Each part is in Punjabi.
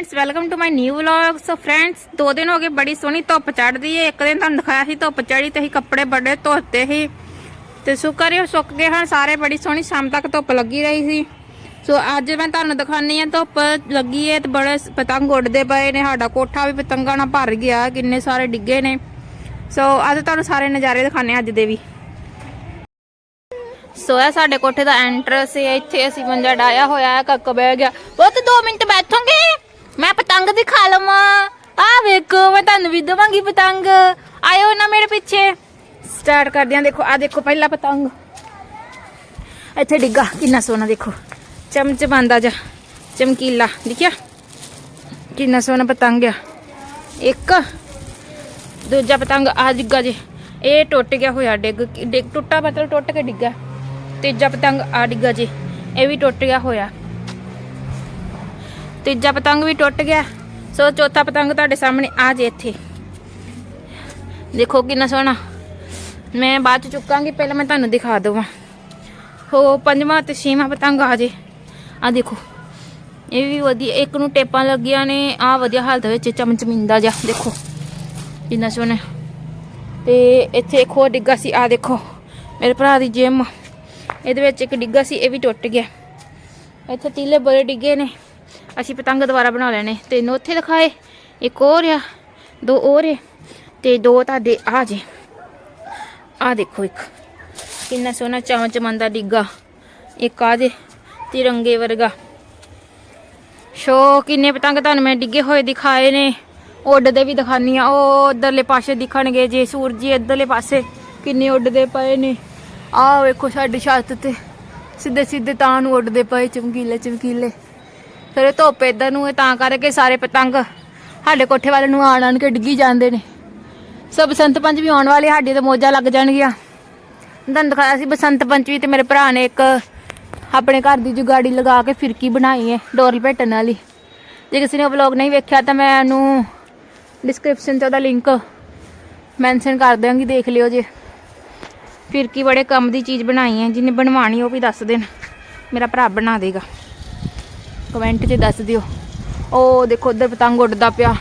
Friends welcome to my new vlog so friends ਦੋ ਦਿਨ ਹੋ ਗਏ, ਬੜੀ ਸੋਹਣੀ ਧੁੱਪ ਚੜਦੀ ਏ। ਇੱਕ ਦਿਨ ਤੁਹਾਨੂੰ ਦਿਖਾਇਆ ਸੀ ਧੁੱਪ ਚੜੀ ਤੇ ਅਸੀਂ ਕੱਪੜੇ ਬੜੇ ਧੋਤੇ ਸੀ। ਤੇ ਸ਼ੁਕਰ ਹੈ, ਸੁੱਕ ਗਏ ਹਨ ਸਾਰੇ ਬੜੀ ਸੋਹਣੀ ਸ਼ਾਮ ਤੱਕ ਧੁੱਪ ਲੱਗੀ ਰਹੀ ਸੀ। ਸੋ ਅੱਜ ਮੈਂ ਤੁਹਾਨੂੰ ਦਿਖਾਣੀ ਆ ਧੁੱਪ ਲੱਗੀ ਏ ਤੇ ਬੜੇ ਪਤੰਗ ਉੱਡਦੇ ਪਏ ਨੇ। ਸਾਡਾ ਕੋਠਾ ਵੀ ਪਤੰਗਾਂ ਨਾਲ ਭਰ ਗਿਆ, ਕਿੰਨੇ ਸਾਰੇ ਡਿੱਗੇ ਨੇ। ਸੋ ਅੱਜ ਤੁਹਾਨੂੰ ਸਾਰੇ ਨਜ਼ਾਰੇ ਦਿਖਾਣੇ ਅੱਜ ਦੇ ਵੀ। ਸੋ ਇਹ ਸਾਡੇ ਕੋਠੇ ਦਾ ਐਂਟਰਸ ਹੈ ਇੱਥੇ ਅਸੀਂ ਮੰਜਾ ਡਾਇਆ ਹੋਇਆ ਹੈ ਕੱਕ ਬਹਿ ਗਿਆ। ਉਹ 2 ਮਿੰਟ ਬੈਠੋਗੇ? ਮੈਂ ਪਤੰਗ ਦਿਖਾ ਲਵਾਂ। ਆ ਵੇਖੋ, ਮੈਂ ਤੁਹਾਨੂੰ ਵੀ ਦਵਾਂਗੀ ਪਤੰਗ। ਆਇਓ ਨਾ ਮੇਰੇ ਪਿੱਛੇ। ਸਟਾਰਟ ਕਰਦੇ ਹਾਂ ਦੇਖੋ ਆ ਦੇਖੋ ਪਹਿਲਾ ਪਤੰਗ। ਇੱਥੇ ਡਿੱਗਾ, ਕਿੰਨਾ ਸੋਹਣਾ ਦੇਖੋ। ਚਮਚ ਬੰਦਾ ਜਾ ਚਮਕੀਲਾ, ਦੇਖਿਆ? ਕਿੰਨਾ ਸੋਹਣਾ ਪਤੰਗ ਆ। ਇੱਕ, ਦੂਜਾ ਪਤੰਗ ਆ ਡਿੱਗਾ ਜੇ। ਇਹ ਟੁੱਟ ਗਿਆ ਹੋਇਆ, ਡਿੱਗ ਡਿੱਗ, ਟੁੱਟਾ ਮਤਲਬ ਟੁੱਟ ਕੇ ਡਿੱਗਾ। ਤੀਜਾ ਪਤੰਗ ਆ ਡਿੱਗਾ ਜੇ। ਇਹ ਵੀ ਟੁੱਟ ਗਿਆ ਹੋਇਆ। ਤੀਜਾ ਪਤੰਗ ਵੀ ਟੁੱਟ ਗਿਆ। ਸੋ ਚੌਥਾ ਪਤੰਗ ਤੁਹਾਡੇ ਸਾਹਮਣੇ ਆ ਜੇ ਇੱਥੇ। ਦੇਖੋ ਕਿੰਨਾ ਸੋਹਣਾ। ਮੈਂ ਬਾਅਦ ਚ ਚੁੱਕਾਂਗੀ, ਪਹਿਲਾਂ ਮੈਂ ਤੁਹਾਨੂੰ ਦਿਖਾ ਦਵਾਂ। ਹੋ, ਪੰਜਵਾਂ ਤੇ ਛੇਵਾਂ ਪਤੰਗ ਆ ਜੇ। ਆ ਦੇਖੋ। ਇਹ ਵੀ ਵਧੀਆ, ਇੱਕ ਨੂੰ ਟੇਪਾਂ ਲੱਗੀਆਂ ਨੇ, ਆ ਵਧੀਆ ਹਾਲਤ ਵਿੱਚ ਚਮਚਮਿੰਦਾ ਜਾ ਦੇਖੋ। ਕਿੰਨਾ ਸੋਹਣਾ। ਤੇ ਇੱਥੇ ਇੱਕ ਹੋਰ ਡਿੱਗਾ ਸੀ, ਆ ਦੇਖੋ। ਮੇਰੇ ਭਰਾ ਦੀ ਜਿਮ ਇਹਦੇ ਵਿੱਚ ਇੱਕ ਡਿੱਗਾ ਸੀ, ਇਹ ਵੀ ਟੁੱਟ ਗਿਆ। ਇੱਥੇ ਤੀਲੇ ਬੜੇ ਡਿੱਗੇ ਨੇ। ਅਸੀਂ ਪਤੰਗ ਦੁਬਾਰਾ ਬਣਾ ਲੈਣੇ। ਤਿੰਨ ਉੱਥੇ ਦਿਖਾਏ। ਇੱਕ ਹੋਰ ਆ, ਦੋ ਹੋਰ ਆ, ਤੇ ਦੋ ਤੁਹਾਡੇ ਆ ਜੇ। ਆ ਦੇਖੋ ਇੱਕ। ਕਿੰਨਾ ਸੋਹਣਾ ਚਮਚ ਚਮੰਦਾ ਡਿੱਗਾ। ਇੱਕ ਆ ਜੇ, ਤਿਰੰਗੇ ਵਰਗਾ। ਸ਼ੋ, ਕਿੰਨੇ ਪਤੰਗ ਤੁਹਾਨੂੰ ਮੈਂ ਡਿੱਗੇ ਹੋਏ ਦਿਖਾਏ ਨੇ। ਉੱਡਦੇ ਵੀ ਦਿਖਾਨੀ ਆ ਉਹ ਉਧਰਲੇ ਪਾਸੇ ਦਿਖਣਗੇ ਜੇ ਸੂਰਜੀ ਇਧਰਲੇ ਪਾਸੇ। ਕਿੰਨੇ ਉੱਡਦੇ ਪਏ ਨੇ। ਆਹ ਵੇਖੋ ਸਾਡੀ ਛੱਤ ਤੇ। ਸਿੱਧੇ ਸਿੱਧੇ ਤਾਂ ਨੂੰ ਉੱਡਦੇ ਪਏ ਚਮਕੀਲੇ ਚਮਕੀਲੇ ਫਿਰ ਇਹ ਧੁੱਪ ਇਧਰ ਨੂੰ ਹੈ, ਤਾਂ ਕਰਕੇ ਸਾਰੇ ਪਤੰਗ ਸਾਡੇ ਕੋਠੇ ਵਾਲੇ ਨੂੰ ਆਣ ਆਣ ਕੇ ਡਿੱਗੀ ਜਾਂਦੇ ਨੇ। ਸੋ ਬਸੰਤ ਪੰਚਮੀ ਆਉਣ ਵਾਲੀ, ਸਾਡੀ ਤੇ ਮੋਜਾਂ ਲੱਗ ਜਾਣਗੀਆਂ। ਤੁਹਾਨੂੰ ਦਿਖਾਇਆ ਸੀ ਬਸੰਤ ਪੰਚਮੀ ਤੇ ਮੇਰੇ ਭਰਾ ਨੇ ਇੱਕ ਆਪਣੇ ਘਰ ਦੀ ਜੁਗਾੜੀ ਲਗਾ ਕੇ ਫਿਰਕੀ ਬਣਾਈ ਹੈ, ਡੋਰ ਲਪੇਟਣ ਵਾਲੀ। ਜੇ ਕਿਸੇ ਨੇ ਉਹ ਵਲੌਗ ਨਹੀਂ ਵੇਖਿਆ ਤਾਂ ਮੈਂ ਉਹਨੂੰ ਡਿਸਕ੍ਰਿਪਸ਼ਨ 'ਚ ਉਹਦਾ ਲਿੰਕ ਮੈਂਸ਼ਨ ਕਰ ਦਿਆਂਗੀ, ਦੇਖ ਲਿਓ ਜੇ। ਫਿਰਕੀ ਬੜੇ ਕੰਮ ਦੀ ਚੀਜ਼ ਬਣਾਈ ਹੈ, ਜਿਹਨੇ ਬਣਵਾਣੀ ਉਹ ਵੀ ਦੱਸ ਦੇਣ। ਮੇਰਾ ਭਰਾ ਬਣਾ ਦੇਗਾ। ਕਮੈਂਟ 'ਚ ਦੱਸ ਦਿਓ। ਉਹ ਦੇਖੋ ਉਧਰ ਪਤੰਗ ਉੱਡਦਾ ਪਿਆ।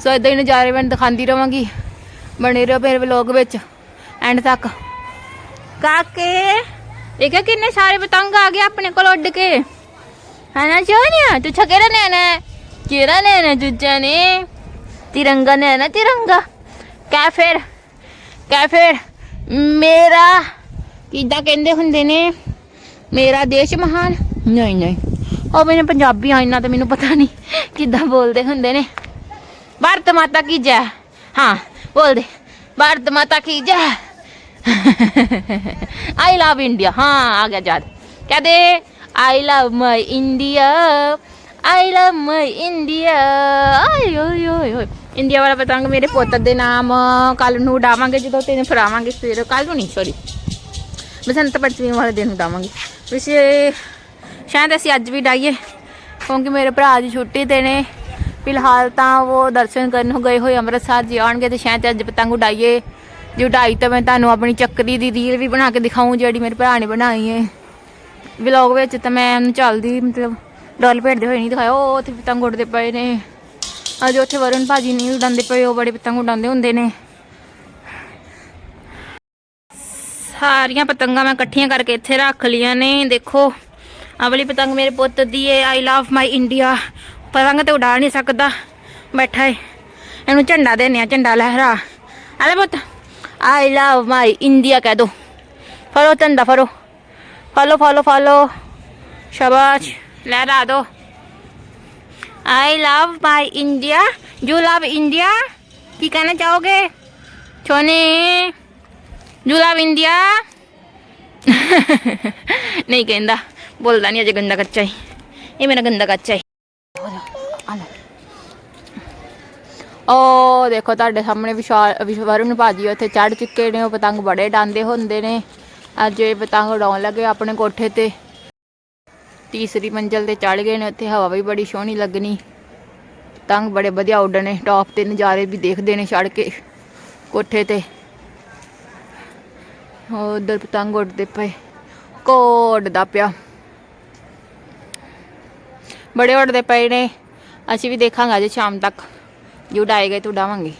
ਸੋ ਇਦਾਂ ਹੀ ਨਜ਼ਾਰੇ ਮੈਂ ਦਿਖਾਉਂਦੀ ਰਵਾਂਗੀ ਬਣੇ ਰਹੋ ਮੇਰੇ ਵਲੌਗ ਵਿੱਚ। ਐਂਡ ਤੱਕ। ਕਾਕੇ ਦੇਖਿਆ ਕਿੰਨੇ ਸਾਰੇ ਪਤੰਗ ਆ ਗਏ ਆਪਣੇ ਕੋਲ ਉੱਡ ਕੇ? ਹਨਾ ਸੋਨੀਆ ਤੂੰ ਛਕੇਰਾ ਲੈਣਾ ਕਿਹੜਾ ਲੈਣਾ ਦੂਜਾ ਨੇ? ਤਿਰੰਗਾ ਲੈਣਾ ਤਿਰੰਗਾ। ਕਾ ਫਿਰ ਕਾ ਫਿਰ। ਮੇਰਾ ਕਿੱਦਾਂ ਕਹਿੰਦੇ ਹੁੰਦੇ ਨੇ? ਮੇਰਾ ਦੇਸ਼ ਮਹਾਨ। ਨਹੀਂ ਨਹੀਂ। ਉਹ ਮੈਨੂੰ ਪੰਜਾਬੀ ਆ ਇੰਨਾ ਤਾਂ ਮੈਨੂੰ ਪਤਾ ਨਹੀਂ ਕਿੱਦਾਂ ਬੋਲਦੇ ਹੁੰਦੇ ਨੇ। ਭਾਰਤ ਮਾਤਾ ਕੀ ਜੈ? ਹਾਂ ਬੋਲਦੇ ਭਾਰਤ ਮਾਤਾ ਕੀ ਜੈ? ਆਈ ਲਵ ਇੰਡੀਆ ਹਾਂ ਆ ਗਿਆ ਯਾਦ। ਕਹਦੇ I love my India I love my India I ਓਏ ਓਏ ਓਏ ਇੰਡੀਆ ਵਾਲਾ ਪਤੰਗ ਮੇਰੇ ਪੁੱਤ ਦੇ ਨਾਮ। ਕੱਲ ਨੂੰ ਉਡਾਵਾਂਗੇ ਜਦੋਂ ਤੈਨੂੰ ਫਰਾਵਾਂਗੇ ਸਵੇਰੇ। ਕੱਲ ਨੂੰ ਨਹੀਂ ਸੋਰੀ ਬਸੰਤ ਪੰਚਮੀ ਵਾਲੇ ਦਿਨ ਉਡਾਵਾਂਗੇ। ਵੈਸੇ ਸ਼ਾਇਦ ਅਸੀਂ ਅੱਜ ਵੀ ਡਾਈਏ, ਕਿਉਂਕਿ ਮੇਰੇ ਭਰਾ ਦੀ ਛੁੱਟੀ ਤੇ ਨੇ। ਫਿਲਹਾਲ ਤਾਂ ਉਹ ਦਰਸ਼ਨ ਕਰਨ ਗਏ ਹੋਏ ਅੰਮ੍ਰਿਤਸਰ ਜੀ ਆਉਣਗੇ ਤੇ ਸ਼ਾਇਦ ਅੱਜ ਪਤੰਗ ਉਡਾਈਏ। ਜੇ ਉਡਾਈ ਤਾਂ ਮੈਂ ਤੁਹਾਨੂੰ ਆਪਣੀ ਚੱਕਰੀ ਦੀ ਰੀਲ ਵੀ ਬਣਾ ਕੇ ਦਿਖਾਉਂ ਜਿਹੜੀ ਮੇਰੇ ਭਰਾ ਨੇ ਬਣਾਈ ਹੈ ਵਲੌਗ ਵਿੱਚ ਤਾਂ ਮੈਂ ਉਹਨੂੰ ਚੱਲਦੀ, ਮਤਲਬ ਡੋਲ ਭੇਟਦੇ ਹੋਏ ਨਹੀਂ ਦਿਖਾਇਆ, ਉਹ ਉੱਥੇ ਪਤੰਗ ਉੱਡਦੇ ਪਏ ਨੇ। ਅਜੇ ਉੱਥੇ ਵਰੁਣ ਭਾਜੀ ਨਹੀਂ ਉਡਾਉਂਦੇ ਪਏ, ਉਹ ਬੜੇ ਪਤੰਗ ਉਡਾਉਂਦੇ ਹੁੰਦੇ ਨੇ। ਸਾਰੀਆਂ ਪਤੰਗਾਂ ਮੈਂ ਇਕੱਠੀਆਂ ਕਰਕੇ ਇੱਥੇ ਰੱਖ ਲੀਆਂ ਨੇ। ਦੇਖੋ ਆਹ ਪਤੰਗ ਮੇਰੇ ਪੁੱਤ ਦੀ ਹੈ ਆਈ ਲਵ ਮਾਈ ਇੰਡੀਆ ਪਤੰਗ ਤੇ ਉਡਾ ਨਹੀਂ ਸਕਦਾ। ਬੈਠਾ ਹੈ ਇਹਨੂੰ ਝੰਡਾ ਦੇਣੇ ਆ, ਝੰਡਾ ਲਹਿਰਾ। ਆਲੇ ਪੁੱਤ ਆਈ ਲਵ ਮਾਈ ਇੰਡੀਆ ਕਹਿ ਦੋ। ਫੜੋ ਝੰਡਾ, ਫੜੋ। ਫਾਲੋ ਫਾਲੋ ਫਾਲੋ ਸ਼ਾਬਾਸ਼। ਲਹਿਰਾ ਦੋ। I love my India you love India ਕੀ ਕਹਿਣਾ ਚਾਹੋਗੇ? ਛੋਨੇ। ਯੂ ਲਵ ਨਹੀਂ ਕਹਿੰਦਾ ਬੋਲਦਾ ਨਹੀਂ ਅਜੇ ਗੰਦਾ ਕੱਚਾ ਹੀ ਇਹ ਮੇਰਾ ਗੰਦਾ ਕੱਚਾ ਹੀ ਉਹ ਦੇਖੋ ਤੁਹਾਡੇ ਸਾਹਮਣੇ ਵਿਸ਼ਾਲ ਵਿਸ਼ਵਰਨ ਭਾਜੀ ਉੱਥੇ ਚੜ ਚੁੱਕੇ ਨੇ ਉਹ ਪਤੰਗ ਬੜੇ ਡਾਂਦੇ ਹੁੰਦੇ ਨੇ ਅੱਜ ਇਹ ਪਤੰਗ ਉਡਾਉਣ ਲੱਗੇ ਆਪਣੇ ਕੋਠੇ ਤੇ ਤੀਸਰੀ ਮੰਜ਼ਲ ਤੇ ਚੜ ਗਏ ਨੇ ਉੱਥੇ ਹਵਾ ਵੀ ਬੜੀ ਸੋਹਣੀ ਲੱਗਣੀ ਪਤੰਗ ਬੜੇ ਵਧੀਆ ਉੱਡਣੇ ਟੌਪ ਤੇ ਨਜ਼ਾਰੇ ਵੀ ਦੇਖਦੇ ਨੇ ਚੜ ਕੇ ਕੋਠੇ ਤੇ ਉਧਰ ਪਤੰਗ ਉੱਡਦੇ ਪਏ। ਕੋਡ ਦਾ ਪਿਆ। ਬੜੇ ਉੱਡਦੇ ਪਏ ਨੇ। ਅਸੀਂ ਵੀ ਦੇਖਾਂਗੇ ਅੱਜ ਸ਼ਾਮ ਤੱਕ। ਜੇ ਉਡਾਏ ਗਏ ਤਾਂ ਉਡਾਵਾਂਗੇ